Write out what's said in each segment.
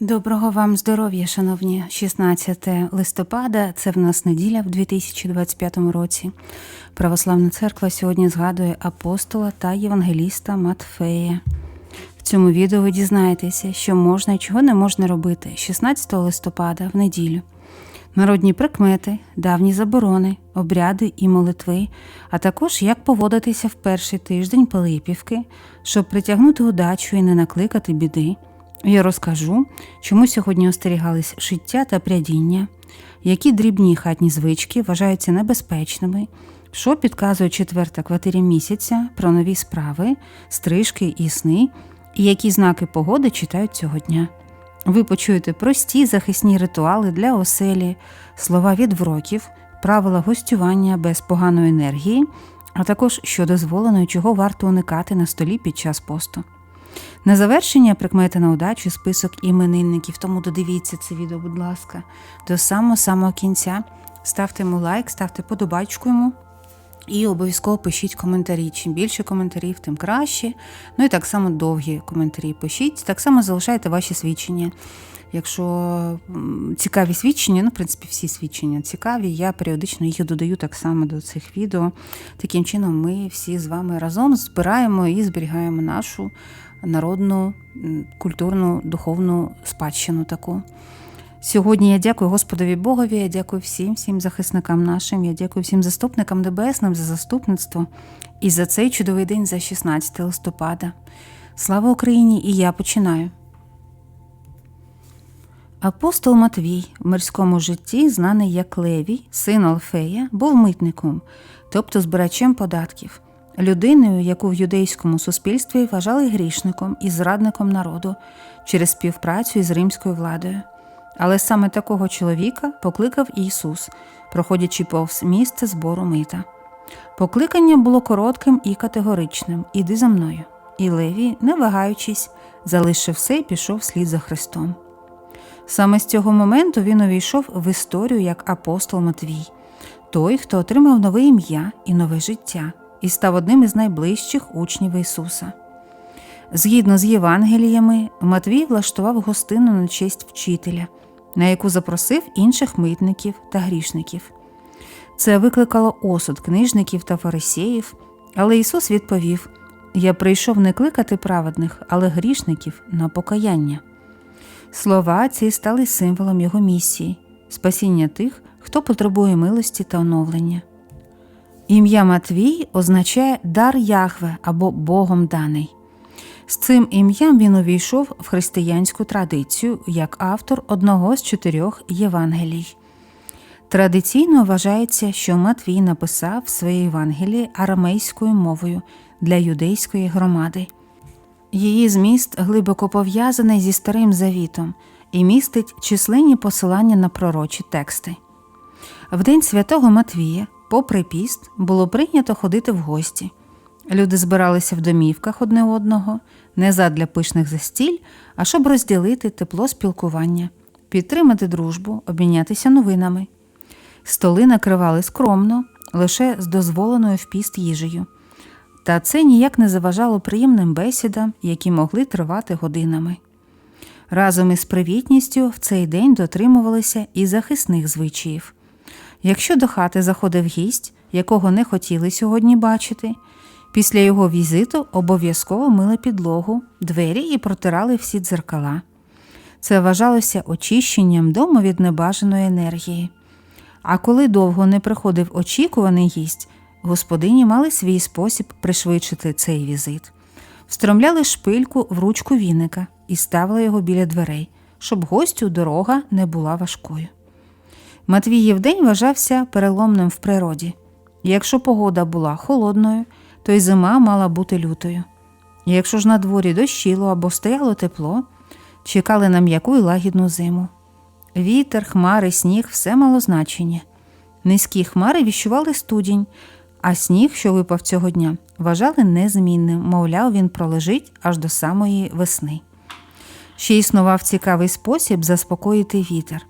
Доброго вам здоров'я, шановні. 16 листопада, це в нас неділя в 2025 році. Православна церква сьогодні згадує апостола та євангеліста Матфея. В цьому відео ви дізнаєтеся, що можна і чого не можна робити 16 листопада в неділю. Народні прикмети, давні заборони, обряди і молитви, а також як поводитися в перший тиждень Пилипівки, щоб притягнути удачу і не накликати біди. Я розкажу, чому сьогодні остерігались шиття та прядіння, які дрібні хатні звички вважаються небезпечними, що підказує четверта квартирі місяця про нові справи, стрижки і сни, і які знаки погоди читають цього дня. Ви почуєте прості захисні ритуали для оселі, слова відвроків, правила гостювання без поганої енергії, а також що дозволено і чого варто уникати на столі під час посту. На завершення прикмети на удачу список іменинників, тому додивіться це відео, будь ласка, до самого самого кінця. Ставте йому лайк, ставте подобачку йому. І обов'язково пишіть коментарі. Чим більше коментарів, тим краще. Ну і так само довгі коментарі пишіть. Так само залишайте ваші свідчення. Якщо цікаві свідчення, ну, в принципі, всі свідчення цікаві, я періодично їх додаю так само до цих відео. Таким чином, ми всі з вами разом збираємо і зберігаємо нашу народну, культурну, духовну спадщину таку. Сьогодні я дякую Господові Богові, я дякую всім, всім захисникам нашим, я дякую всім заступникам небесним за заступництво і за цей чудовий день за 16 листопада. Слава Україні! І я починаю. Апостол Матвій в мирському житті, знаний як Левій, син Алфея, був митником, тобто збирачем податків, людиною, яку в юдейському суспільстві вважали грішником і зрадником народу через співпрацю із римською владою. Але саме такого чоловіка покликав Ісус, проходячи повз місце збору мита. Покликання було коротким і категоричним Іди за мною. І Левій, не вагаючись, залишив все і пішов слід за Христом. Саме з цього моменту він увійшов в історію як апостол Матвій, той, хто отримав нове ім'я і нове життя, і став одним із найближчих учнів Ісуса. Згідно з Євангеліями, Матвій влаштував гостину на честь вчителя, на яку запросив інших митників та грішників. Це викликало осуд книжників та фарисеїв, але Ісус відповів: Я прийшов не кликати праведних, але грішників на покаяння. Слова ці стали символом його місії спасіння тих, хто потребує милості та оновлення. Ім'я Матвій означає дар Яхве або Богом даний. З цим ім'ям він увійшов в християнську традицію як автор одного з чотирьох Євангелій. Традиційно вважається, що Матвій написав своє Євангеліє арамейською мовою для юдейської громади. Її зміст глибоко пов'язаний зі Старим Завітом і містить численні посилання на пророчі тексти. В день святого Матвія, попри піст, було прийнято ходити в гості. Люди збиралися в домівках одне одного, не задля пишних застіль, а щоб розділити тепло спілкування, підтримати дружбу, обмінятися новинами. Столи накривали скромно, лише з дозволеною в піст їжею. Та це ніяк не заважало приємним бесідам, які могли тривати годинами. Разом із привітністю в цей день дотримувалися і захисних звичаїв. Якщо до хати заходив гість, якого не хотіли сьогодні бачити, після його візиту обов'язково мили підлогу, двері і протирали всі дзеркала. Це вважалося очищенням дому від небажаної енергії. А коли довго не приходив очікуваний гість, господині мали свій спосіб пришвидшити цей візит. Встромляли шпильку в ручку віника і ставили його біля дверей, щоб гостю дорога не була важкою. Матвіїв день вважався переломним в природі. Якщо погода була холодною, то й зима мала бути лютою. Якщо ж на дворі дощило або стояло тепло, чекали на м'яку й лагідну зиму. Вітер, хмари, сніг все мало значення. Низькі хмари віщували студінь, а сніг, що випав цього дня, вважали незмінним, мовляв, він пролежить аж до самої весни. Ще існував цікавий спосіб заспокоїти вітер,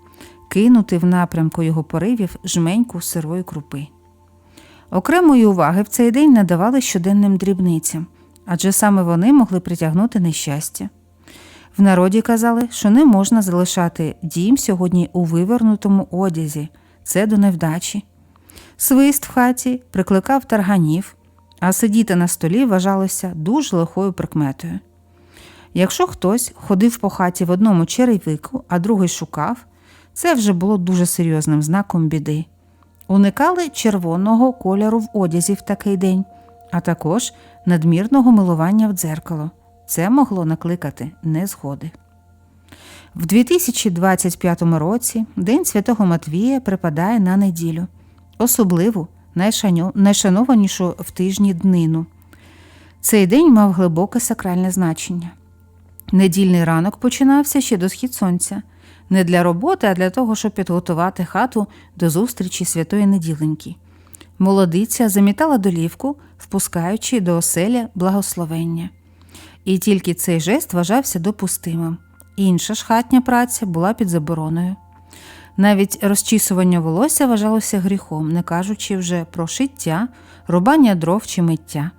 кинути в напрямку його поривів жменьку сирої крупи. Окремої уваги в цей день надавали щоденним дрібницям, адже саме вони могли притягнути нещастя. В народі казали, що не можна залишати дім сьогодні у вивернутому одязі, це до невдачі. Свист в хаті прикликав тарганів, а сидіти на столі вважалося дуже лихою прикметою. Якщо хтось ходив по хаті в одному черевику, а другий шукав, це вже було дуже серйозним знаком біди. Уникали червоного кольору в одязі в такий день, а також надмірного милування в дзеркало. Це могло накликати незгоди. В 2025 році День Святого Матвія припадає на неділю, особливу найшанованішу в тижні днину. Цей день мав глибоке сакральне значення. Недільний ранок починався ще до схід сонця, не для роботи, а для того, щоб підготувати хату до зустрічі святої неділеньки. Молодиця замітала долівку, впускаючи до оселя благословення. І тільки цей жест вважався допустимим. Інша ж хатня праця була під забороною. Навіть розчісування волосся вважалося гріхом, не кажучи вже про шиття, рубання дров чи миття.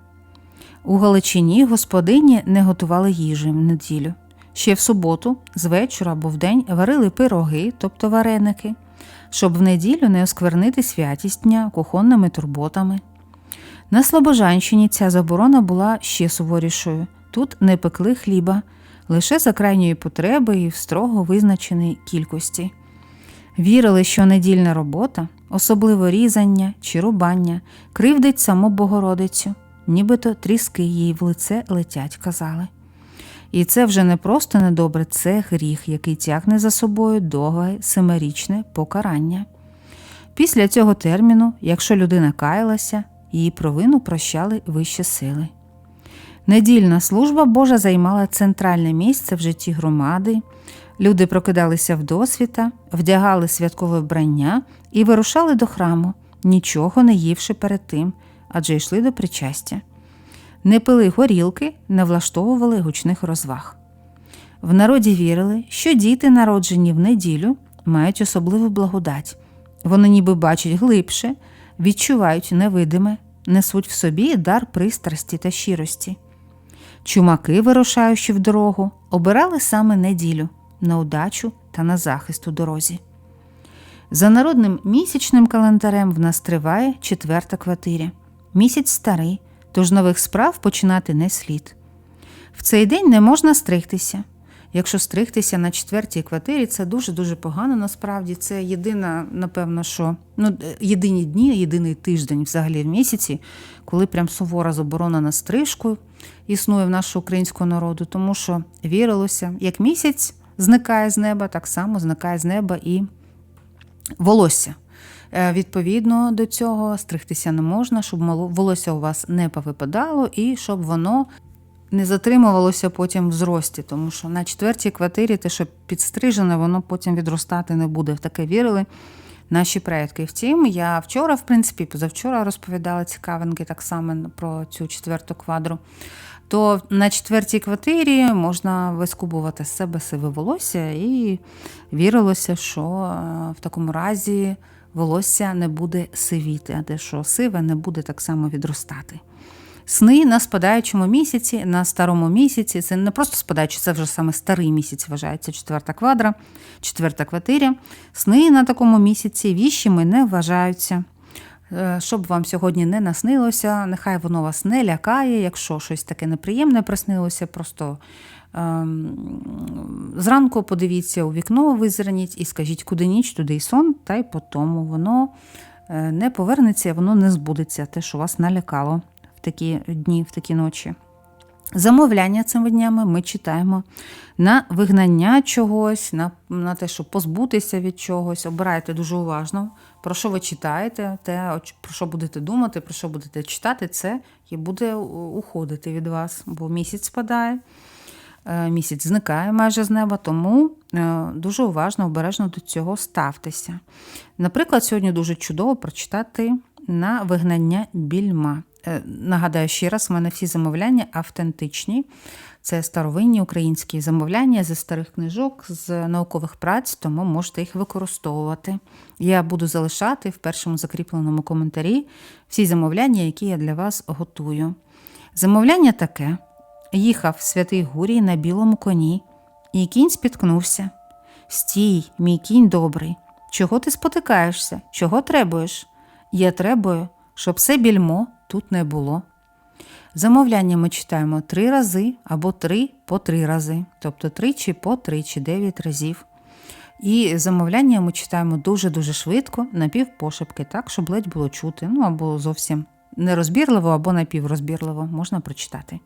У Галичині господині не готували їжі в неділю. Ще в суботу, з вечора або вдень варили пироги, тобто вареники, щоб в неділю не осквернити святість дня кухонними турботами. На Слобожанщині ця заборона була ще суворішою. Тут не пекли хліба, лише за крайньої потреби і в строго визначеній кількості. Вірили, що недільна робота, особливо різання чи рубання, кривдить саму Богородицю, нібито тріски їй в лице летять, казали. І це вже не просто недобре, це гріх, який тягне за собою довге семирічне покарання. Після цього терміну, якщо людина каялася, її провину прощали вищі сили. Недільна служба Божа займала центральне місце в житті громади. Люди прокидалися в досвіта, вдягали святкове вбрання і вирушали до храму, нічого не ївши перед тим, адже йшли до причастя. Не пили горілки, не влаштовували гучних розваг. В народі вірили, що діти, народжені в неділю, мають особливу благодать. Вони ніби бачать глибше, відчувають невидиме, несуть в собі дар пристрасті та щирості. Чумаки, вирушаючи в дорогу, обирали саме неділю на удачу та на захист у дорозі. За народним місячним календарем в нас триває четверта квартиря. Місяць старий, тож нових справ починати не слід. В цей день не можна стригтися. Якщо стригтися на четвертій квартирі, це дуже-дуже погано насправді. Це єдина, напевно, що ну, е, єдині дні, єдиний тиждень взагалі в місяці, коли прям сувора заборона на стрижку існує в нашого українського народу, тому що вірилося, як місяць зникає з неба, так само зникає з неба і волосся. Е, Відповідно до цього стригтися не можна, щоб волосся у вас не повипадало і щоб воно не затримувалося потім в зрості, тому що на четвертій квартирі те, що підстрижене, воно потім відростати не буде. В таке вірили наші предки. Втім, я вчора, в принципі, позавчора розповідала цікавинки так само про цю четверту квадру. То на четвертій квартирі можна вискубувати з себе сиве волосся, і вірилося, що е, в такому разі волосся не буде сивіти, а те, що сиве не буде так само відростати. Сни на спадаючому місяці, на старому місяці. Це не просто спадаючий, це вже саме старий місяць вважається четверта квадра, четверта квартиря. Сни на такому місяці віщими не вважаються. Е, Щоб вам сьогодні не наснилося, нехай воно вас не лякає, якщо щось таке неприємне приснилося, просто ем, зранку подивіться у вікно, визирніть і скажіть, куди ніч, туди й сон, та й по тому воно е, не повернеться, воно не збудеться, те, що вас налякало такі дні, в такі ночі. Замовляння цими днями ми читаємо на вигнання чогось, на, на те, щоб позбутися від чогось. Обирайте дуже уважно, про що ви читаєте, те, про що будете думати, про що будете читати, це і буде уходити від вас, бо місяць спадає, е, місяць зникає майже з неба, тому е, дуже уважно, обережно до цього ставтеся. Наприклад, сьогодні дуже чудово прочитати на вигнання більма. Е, Нагадаю ще раз, в мене всі замовляння автентичні. Це старовинні українські замовляння зі старих книжок, з наукових праць, тому можете їх використовувати. Я буду залишати в першому закріпленому коментарі всі замовляння, які я для вас готую. Замовляння таке: їхав святий Гурій на білому коні, і кінь спіткнувся. Стій, мій кінь добрий. Чого ти спотикаєшся? Чого требуєш? Я требую, щоб все більмо тут не було. Замовляння ми читаємо три рази або три по три рази, тобто тричі по тричі, дев'ять разів. І замовляння ми читаємо дуже-дуже швидко, напівпошепки, так, щоб ледь було чути, ну або зовсім нерозбірливо, або напіврозбірливо можна прочитати.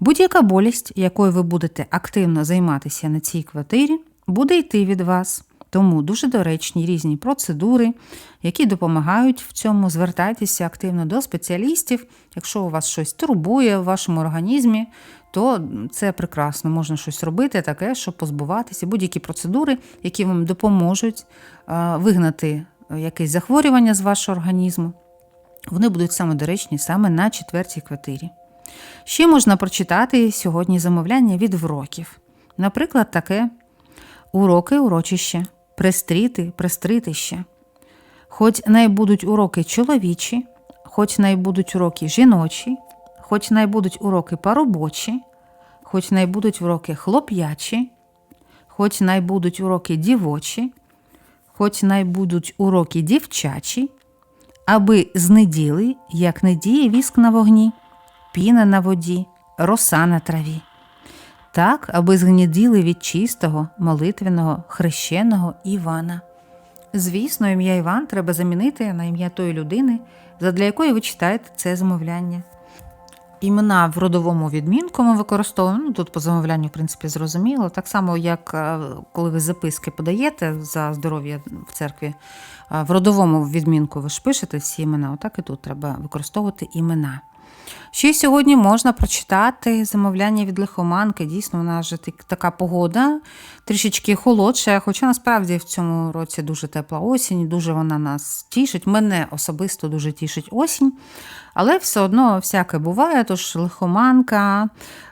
Будь-яка болість, якою ви будете активно займатися на цій квартирі, буде йти від вас. Тому дуже доречні різні процедури, які допомагають в цьому. Звертайтеся активно до спеціалістів. Якщо у вас щось турбує в вашому організмі, то це прекрасно. Можна щось робити таке, щоб позбуватися. Будь-які процедури, які вам допоможуть вигнати якесь захворювання з вашого організму, вони будуть саме доречні саме на четвертій квартирі. Ще можна прочитати сьогодні замовляння від вроків. Наприклад, таке уроки урочище, престріти, престритище. Хоч най уроки чоловічі, хоч най будуть уроки жіночі, хоч най будуть уроки поробочі, хоч най будуть уроки хлоп'ячі, хоч най будуть уроки дівочі, хоч най будуть уроки дівчачі, аби знеділи, як не діє віск на вогні, піна на воді, роса на траві. Так, аби згніділи від чистого, молитвеного, хрещеного Івана. Звісно, ім'я Іван треба замінити на ім'я тої людини, задля якої ви читаєте це замовляння. Імена в родовому відмінку ми використовуємо. Ну, тут по замовлянню, в принципі, зрозуміло. Так само, як е, коли ви записки подаєте за здоров'я в церкві, е, в родовому відмінку ви ж пишете всі імена, отак і тут треба використовувати імена. Ще сьогодні можна прочитати замовляння від лихоманки. Дійсно, у нас вже така погода, трішечки холодша, хоча насправді в цьому році дуже тепла осінь, дуже вона нас тішить. Мене особисто дуже тішить осінь. Але все одно всяке буває, тож лихоманка,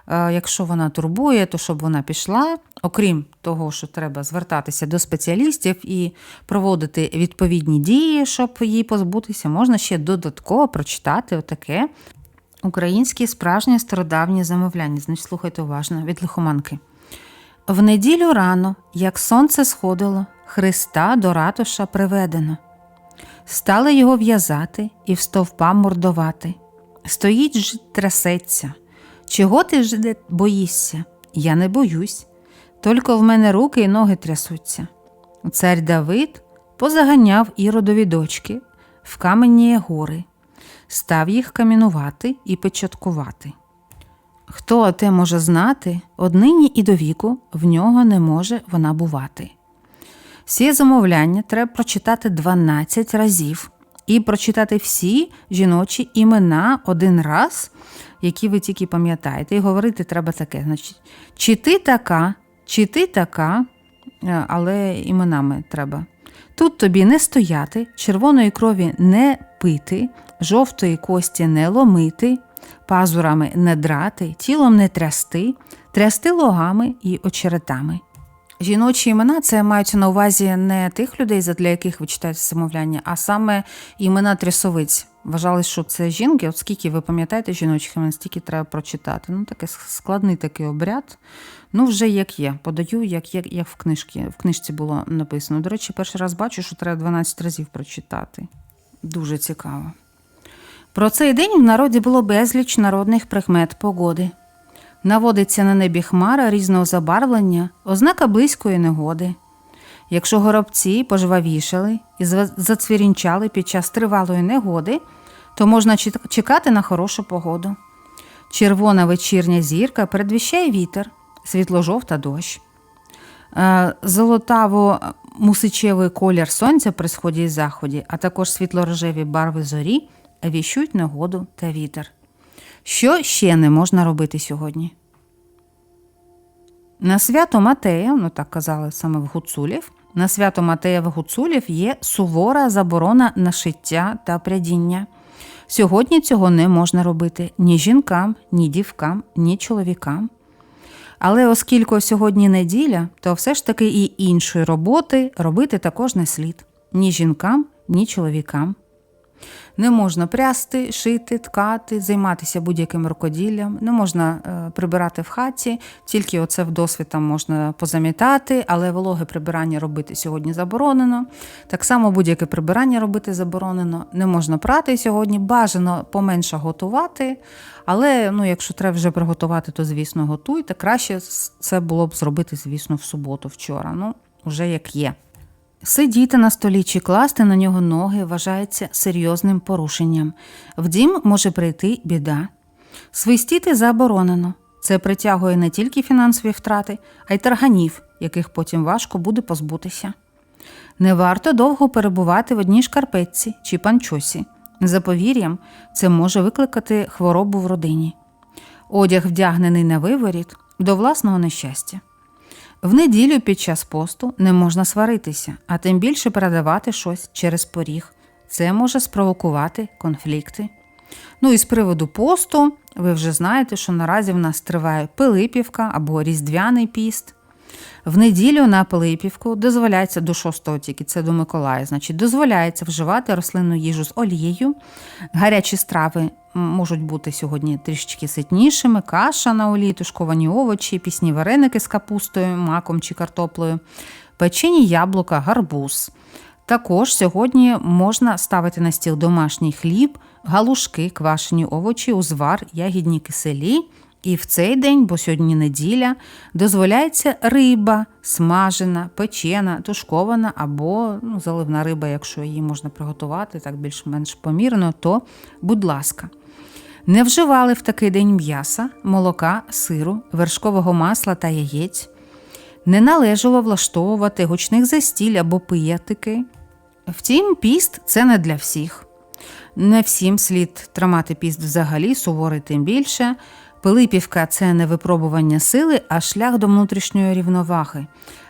е, якщо вона турбує, то щоб вона пішла. Окрім того, що треба звертатися до спеціалістів і проводити відповідні дії, щоб її позбутися, можна ще додатково прочитати отаке Українські справжнє стародавнє замовляння. Значить, слухайте уважно від лихоманки. В неділю рано, як сонце сходило, Христа до ратуша приведено. Стали його в'язати і в стовпа мордувати. Стоїть ж трясеться. Чого ти ж боїшся? Я не боюсь. Тільки в мене руки і ноги трясуться. Цар Давид позаганяв іродові дочки в каменні гори став їх камінувати і печаткувати. Хто те може знати, однині і до віку в нього не може вона бувати. Всі замовляння треба прочитати 12 разів і прочитати всі жіночі імена один раз, які ви тільки пам'ятаєте, і говорити треба таке. Значить, Чи ти така, чи ти така, е, але іменами треба. Тут тобі не стояти, червоної крові не пити, жовтої кості не ломити, пазурами не драти, тілом не трясти, трясти логами і очеретами. Жіночі імена це мають на увазі не тих людей, для яких ви читаєте замовляння, а саме імена трясовиць. Вважали, що це жінки, от скільки ви пам'ятаєте жіночих імен, стільки треба прочитати. Ну, таке складний такий обряд. Ну, вже як є. Подаю, як як, як в книжці. В книжці було написано. До речі, перший раз бачу, що треба 12 разів прочитати. Дуже цікаво. Про цей день в народі було безліч народних прикмет погоди. Наводиться на небі хмара різного забарвлення, ознака близької негоди. Якщо горобці пожвавішали і зацвірінчали під час тривалої негоди, то можна чекати на хорошу погоду. Червона вечірня зірка передвіщає вітер, світло-жовта дощ. Е, золотаво мусичевий колір сонця при сході і заході, а також світло-рожеві барви зорі віщуть негоду та вітер. Що ще не можна робити сьогодні? На свято Матея, ну так казали саме в Гуцулів, на свято Матея в Гуцулів є сувора заборона на шиття та прядіння. Сьогодні цього не можна робити ні жінкам, ні дівкам, ні чоловікам. Але оскільки сьогодні неділя, то все ж таки і іншої роботи робити також не слід ні жінкам, ні чоловікам. Не можна прясти, шити, ткати, займатися будь-яким рукоділлям, не можна е, прибирати в хаті, тільки оце в досвід там можна позамітати, але вологе прибирання робити сьогодні заборонено. Так само будь-яке прибирання робити заборонено. Не можна прати сьогодні, бажано поменше готувати. Але ну, якщо треба вже приготувати, то звісно готуйте. Краще це було б зробити, звісно, в суботу, вчора. Ну, вже як є. Сидіти на столі чи класти на нього ноги вважається серйозним порушенням. В дім може прийти біда. Свистіти заборонено. Це притягує не тільки фінансові втрати, а й тарганів, яких потім важко буде позбутися. Не варто довго перебувати в одній шкарпетці чи панчосі. За повір'ям, це може викликати хворобу в родині. Одяг, вдягнений на виворіт, до власного нещастя. В неділю під час посту не можна сваритися, а тим більше передавати щось через поріг. Це може спровокувати конфлікти. Ну і з приводу посту, ви вже знаєте, що наразі в нас триває Пилипівка або Різдвяний піст. В неділю на Пилипівку дозволяється до 6 тільки це до Миколая, значить, дозволяється вживати рослинну їжу з олією. Гарячі страви можуть бути сьогодні трішечки ситнішими, каша на олії, тушковані овочі, пісні вареники з капустою, маком чи картоплею, печені яблука, гарбуз. Також сьогодні можна ставити на стіл домашній хліб, галушки, квашені овочі, узвар, ягідні киселі. І в цей день, бо сьогодні неділя, дозволяється риба, смажена, печена, тушкована або ну, заливна риба, якщо її можна приготувати так більш-менш помірно, то будь ласка. Не вживали в такий день м'яса, молока, сиру, вершкового масла та яєць. Не належало влаштовувати гучних застіль або пиятики. Втім, піст це не для всіх. Не всім слід тримати піст взагалі, суворий тим більше. Пилипівка це не випробування сили, а шлях до внутрішньої рівноваги.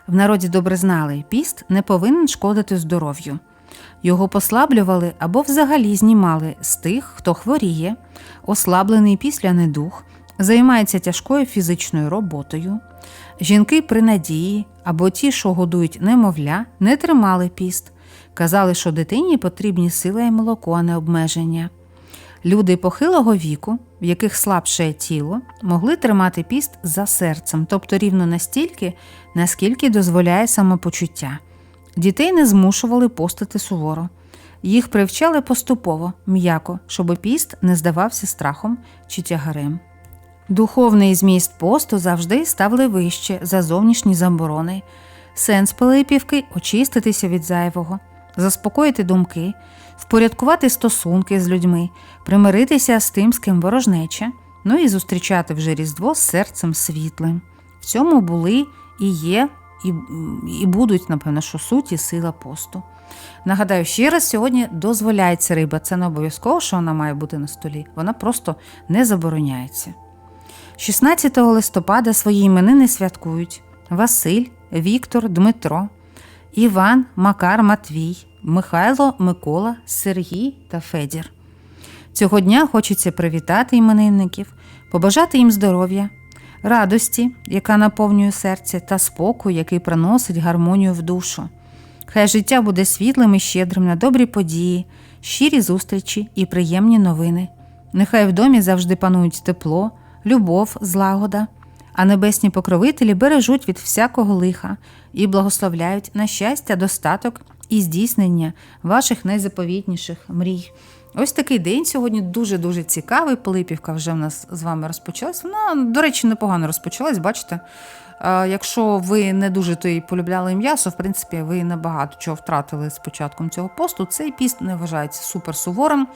В народі добре знали, піст не повинен шкодити здоров'ю. Його послаблювали або взагалі знімали з тих, хто хворіє, ослаблений після недух, займається тяжкою фізичною роботою. Жінки при надії або ті, що годують немовля, не тримали піст. Казали, що дитині потрібні сила і молоко, а не обмеження. Люди похилого віку, в яких слабше тіло, могли тримати піст за серцем, тобто рівно настільки, наскільки дозволяє самопочуття. Дітей не змушували постити суворо. Їх привчали поступово, м'яко, щоб піст не здавався страхом чи тягарем. Духовний зміст посту завжди ставили вище за зовнішні заборони. Сенс Пилипівки очиститися від зайвого, заспокоїти думки, впорядкувати стосунки з людьми, примиритися з тим, з ким ворожнеча, ну і зустрічати вже Різдво з серцем світлим. В цьому були і є, і, і будуть, напевно, що і сила посту. Нагадаю, ще раз сьогодні дозволяється риба. Це не обов'язково, що вона має бути на столі, вона просто не забороняється. 16 листопада свої іменини святкують Василь, Віктор, Дмитро, Іван, Макар, Матвій, Михайло, Микола, Сергій та Федір. Цього дня хочеться привітати іменинників, побажати їм здоров'я, радості, яка наповнює серце, та спокою, який приносить гармонію в душу. Хай життя буде світлим і щедрим на добрі події, щирі зустрічі і приємні новини. Нехай в домі завжди панують тепло, любов, злагода, а небесні покровителі бережуть від всякого лиха і благословляють на щастя, достаток і здійснення ваших найзаповітніших мрій. Ось такий день сьогодні дуже-дуже цікавий. Пилипівка вже в нас з вами розпочалась. Вона, до речі, непогано розпочалась, бачите. Якщо ви не дуже то й полюбляли м'ясо, в принципі, ви небагато чого втратили з початком цього посту. Цей піст не вважається супер суворим.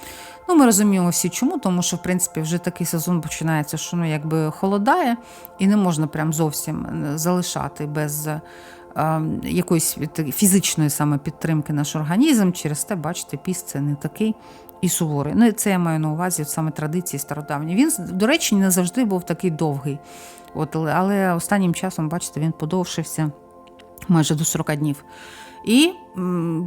Ну, ми розуміємо всі, чому, тому що в принципі вже такий сезон починається, що ну якби холодає, і не можна прям зовсім е, залишати без. Якоїсь фізичної саме підтримки наш організм, через те, бачите, піс це не такий і суворий. Ну, це я маю на увазі саме традиції стародавні. Він, до речі, не завжди був такий довгий. От, Але останнім часом, бачите, він подовшився майже до 40 днів. І,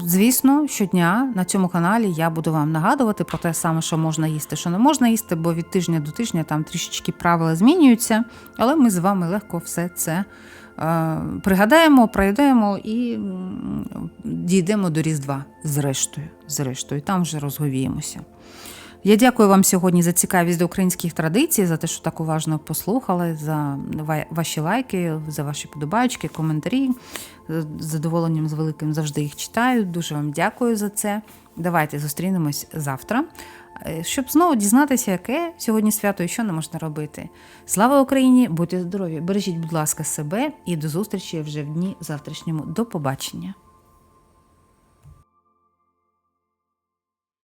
звісно, щодня на цьому каналі я буду вам нагадувати про те саме, що можна їсти, що не можна їсти, бо від тижня до тижня там трішечки правила змінюються, але ми з вами легко все це Е, Пригадаємо, пройдемо і дійдемо до Різдва зрештою. Зрештою, там вже розговіємося. Я дякую вам сьогодні за цікавість до українських традицій, за те, що так уважно послухали, за ваші лайки, за ваші подобаючки, коментарі. З задоволенням з великим завжди їх читаю. Дуже вам дякую за це. Давайте зустрінемось завтра, е, щоб знову дізнатися, яке сьогодні свято і що не можна робити. Слава Україні! Будьте здорові! Бережіть, будь ласка, себе і до зустрічі вже в дні завтрашньому. До побачення!